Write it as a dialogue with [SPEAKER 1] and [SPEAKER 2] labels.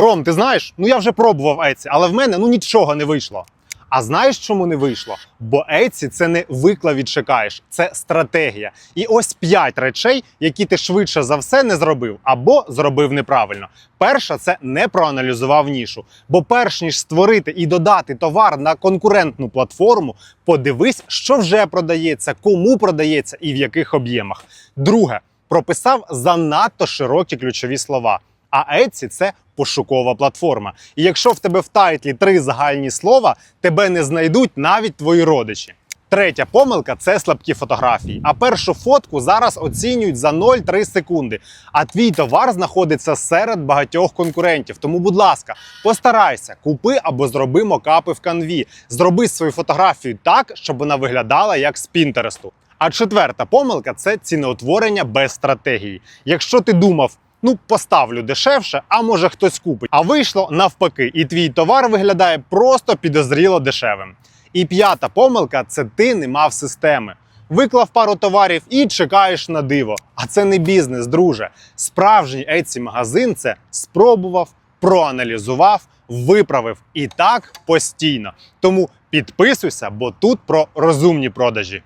[SPEAKER 1] Ром, ти знаєш, ну я вже пробував Etsy, але в мене ну нічого не вийшло. А знаєш, чому не вийшло? Бо Etsy – це не виклав відшукаєш, це стратегія. І ось п'ять речей, які ти швидше за все не зробив або зробив неправильно. Перша це не проаналізував нішу. Бо перш ніж створити і додати товар на конкурентну платформу, подивись, що вже продається, кому продається і в яких об'ємах. Друге, прописав занадто широкі ключові слова. А Etsy – це пошукова платформа. І якщо в тебе в тайтлі три загальні слова, тебе не знайдуть навіть твої родичі. Третя помилка це слабкі фотографії. А першу фотку зараз оцінюють за 0,3 секунди. А твій товар знаходиться серед багатьох конкурентів. Тому, будь ласка, постарайся, купи або зроби мокапи в канві. Зроби свою фотографію так, щоб вона виглядала як з Пінтересту. А четверта помилка це ціноутворення без стратегії. Якщо ти думав, ну поставлю дешевше, а може хтось купить. А вийшло навпаки, і твій товар виглядає просто підозріло дешевим. І п'ята помилка це ти не мав системи. Виклав пару товарів і чекаєш на диво. А це не бізнес, друже. Справжній Etsy магазин це спробував, проаналізував, виправив і так постійно. Тому підписуйся, бо тут про розумні продажі.